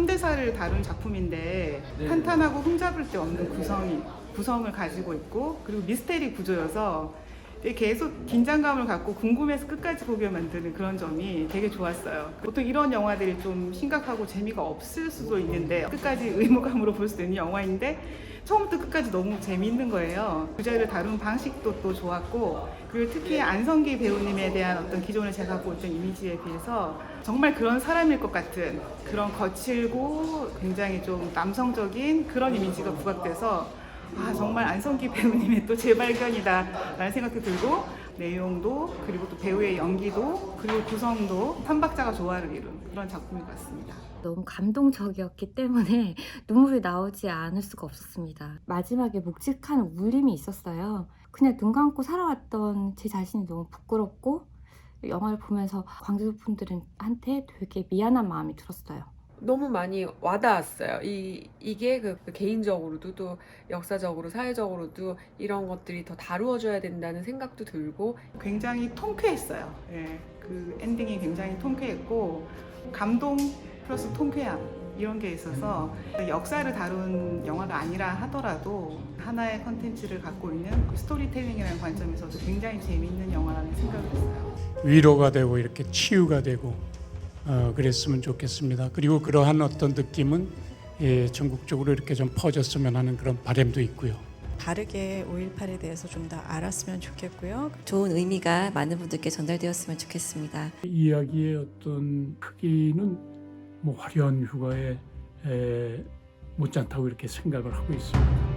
현대사를 다룬 작품인데 네. 탄탄하고 흠잡을 데 없는 구성이 구성을 가지고 있고 그리고 미스테리 구조여서 계속 긴장감을 갖고 궁금해서 끝까지 보게 만드는 그런 점이 되게 좋았어요. 보통 이런 영화들이 좀 심각하고 재미가 없을 수도 있는데 끝까지 의무감으로 볼 수 있는 영화인데 처음부터 끝까지 너무 재미있는 거예요. 주제를 다룬 방식도 또 좋았고 그리고 특히 안성기 배우님에 대한 어떤 기존에 제가 갖고 있던 이미지에 비해서 정말 그런 사람일 것 같은 그런 거칠고 굉장히 좀 남성적인 그런 이미지가 부각돼서 아 정말 안성기 배우님의 또 재발견이다 라는 생각도 들고 내용도 그리고 또 배우의 연기도 그리고 구성도 삼박자가 조화를 이룬 그런 작품인 것 같습니다. 너무 감동적이었기 때문에 눈물이 나오지 않을 수가 없었습니다. 마지막에 묵직한 울림이 있었어요. 그냥 눈 감고 살아왔던 제 자신이 너무 부끄럽고 영화를 보면서 광주 분들한테 되게 미안한 마음이 들었어요. 너무 많이 와닿았어요. 이 이게 그, 그 개인적으로도 또 역사적으로 사회적으로도 이런 것들이 더 다루어져야 된다는 생각도 들고 굉장히 통쾌했어요. 예, 그 엔딩이 굉장히 통쾌했고 감동 플러스 통쾌함 이런 게 있어서 역사를 다룬 영화가 아니라 하더라도 하나의 컨텐츠를 갖고 있는 그 스토리텔링이라는 관점에서도 굉장히 재미있는 영화라는 생각을 했어요. 위로가 되고 이렇게 치유가 되고 어, 그랬으면 좋겠습니다. 그리고 그러한 어떤 느낌은 예, 전국적으로 이렇게 좀 퍼졌으면 하는 그런 바람도 있고요. 다르게 5.18에 대해서 좀 더 알았으면 좋겠고요. 좋은 의미가 많은 분들께 전달되었으면 좋겠습니다. 이야기의 어떤 크기는 뭐 화려한 휴가에 에, 못지않다고 이렇게 생각을 하고 있습니다.